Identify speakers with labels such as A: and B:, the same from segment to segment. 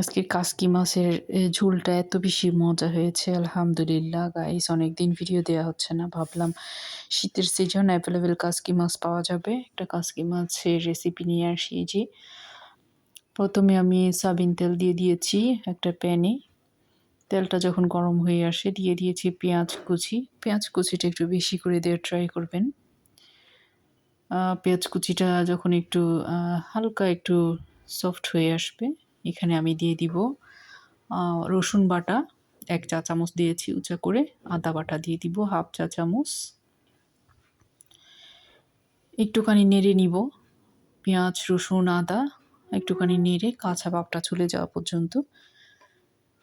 A: আজকের কাসকি মাছের ঝোলটা এত বেশি মজা হয়েছে, আলহামদুলিল্লাহ গাইস অনেকদিন ভিডিও দেওয়া হচ্ছে না, ভাবলাম শীতের সিজন অ্যাভেলেবেল কাসকি মাছ পাওয়া যাবে, একটা কাসকি মাছের রেসিপি নিয়ে আসি যে। প্রথমে আমি সাবিন তেল দিয়ে দিয়েছি একটা প্যানে। তেলটা যখন গরম হয়ে আসে, দিয়ে দিয়েছি পেঁয়াজ কুচি। পেঁয়াজ কুচিটা একটু বেশি করে দেওয়ার ট্রাই করবেন। পেঁয়াজ কুচিটা যখন একটু হালকা একটু সফট হয়ে আসবে এখানে আমি দিয়ে দিব রসুন বাটা, এক চা চামচ দিয়েছি উঁচা করে, আদা বাটা দিয়ে দিব, হাফ চা চামচ। একটুখানি নেড়ে নিব, পেঁয়াজ, রসুন, আদা, একটুখানি নেড়ে কাঁচা ভাবটা চলে যাওয়া পর্যন্ত।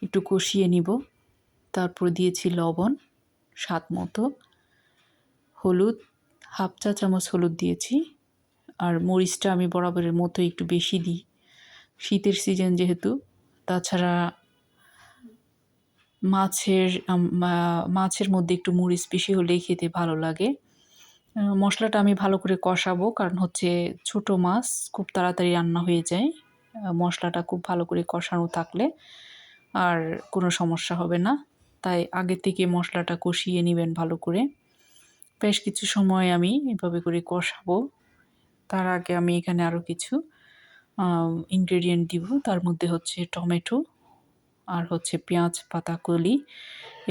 A: একটু কষিয়ে নিব, তারপর দিয়েছি লবণ, স্বাদ মতো। হলুদ, হাফ চা চামচ হলুদ দিয়েছি, আর মরিচটা আমি বরাবরের মতো একটু বেশি দিই। শীতের সিজন যেহেতু, তাছাড়া মাছের মাছের মধ্যে একটু মরিচ বেশি হলেই খেতে ভালো লাগে। মশলাটা আমি ভালো করে কষাবো কারণ হচ্ছে ছোট মাছ, খুব তাড়াতাড়ি রান্না হয়ে যায়। মশলাটা খুব ভালো করে কষানো থাকলে আর কোনো সমস্যা হবে না। তাই আগে থেকে মশলাটা কষিয়ে নেবেন ভালো করে। বেশ কিছু সময় আমি এভাবে করে কষাবো। তার আগে আমি এখানে আরও কিছু ইনগ্রেডিয়েন্ট দিব। তার মধ্যে হচ্ছে টমেটো আর হচ্ছে পেঁয়াজ পাতা কলি।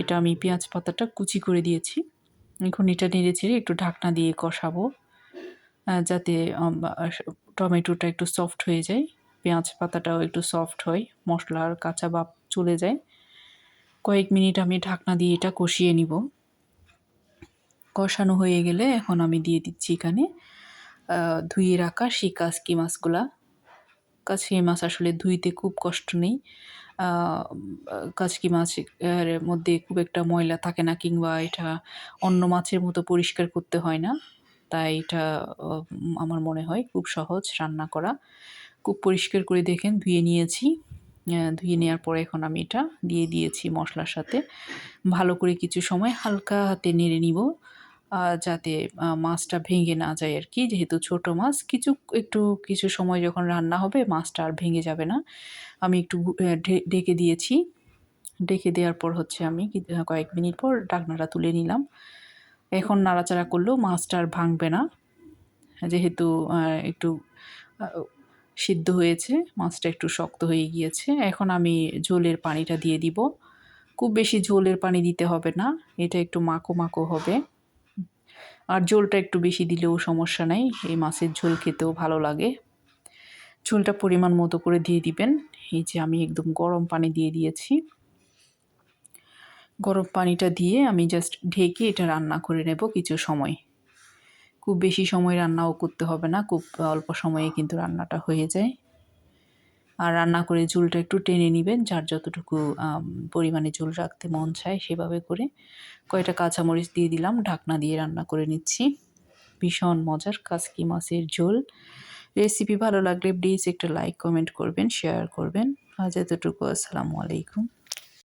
A: এটা আমি পেঁয়াজ পাতাটা কুচি করে দিয়েছি। এখন এটা নেড়ে ছেড়ে একটু ঢাকনা দিয়ে কষাবো যাতে টমেটোটা একটু সফট হয়ে যায়। পেঁয়াজ পাতাটাও একটু সফট হয় মশলার কাঁচা বাপ চলে যায়। কয়েক মিনিট আমি ঢাকনা দিয়ে এটা কষিয়ে নিব। কষানো হয়ে গেলে এখন আমি দিয়ে দিচ্ছি এখানে ধুয়ে রাখা সেই কাসকি মাছগুলা কাসকি মাছ আসলে ধুইতে খুব কষ্ট নেই। কাসকি মাছের মধ্যে খুব একটা ময়লা থাকে না কিংবা এটা অন্য মাছের মতো পরিষ্কার করতে হয় না। তাই এটা আমার মনে হয় খুব সহজ রান্না করা। খুব পরিষ্কার করে দেখেন, ধুয়ে নিয়েছি। ধুয়ে নেওয়ার পরে এখন আমি এটা দিয়ে দিয়েছি মশলার সাথে। ভালো করে কিছু সময় হালকা হাতে নেড়ে নিব। যাতে মাছটা ভেঙে না যায় আর কি যেহেতু ছোট মাছ, কিছু, একটু, কিছু সময় যখন রান্না হবে, মাছটা আর ভেঙে যাবে না। আমি একটু ঢেকে দিয়েছি। ডেকে দেওয়ার পর হচ্ছে আমি কয়েক মিনিট পর ডাকনাটা তুলে নিলাম। এখন নাড়াচাড়া করলেও মাছটা আর ভাঙবে না। যেহেতু একটু সিদ্ধ হয়েছে, মাছটা একটু শক্ত হয়ে গিয়েছে। এখন আমি ঝোলের পানিটা দিয়ে দিব। খুব বেশি ঝোলের পানি দিতে হবে না। এটা একটু মাখো মাখো হবে। আর ঝোলটা একটু বেশি দিলেও সমস্যা নেই। এই মাছের ঝোল খেতেও ভালো লাগে। ঝোলটা পরিমাণ মতো করে দিয়ে দিবেন। এই যে আমি একদম গরম পানি দিয়ে দিয়েছি। গরম পানিটা দিয়ে আমি জাস্ট ঢেকে এটা রান্না করে নেব কিছু সময়। খুব বেশি সময় রান্নাও করতে হবে না। খুব অল্প সময়ে কিন্তু রান্নাটা হয়ে যায়। আর রান্না করে ঝুলটা একটু টেনে নেবেন, যার যতটুকু পরিমাণে ঝুল রাখতে মন চায় সেভাবে করে কয়টা কাঁচামরিচ দিয়ে দিলাম, ঢাকনা দিয়ে রান্না করে নিচ্ছি। ভীষণ মজার কাসকি মাছের ঝোল। রেসিপি ভালো লাগলে প্লিজ একটা লাইক কমেন্ট করবেন শেয়ার করবেন। আজ এতটুকু, আসসালামু আলাইকুম।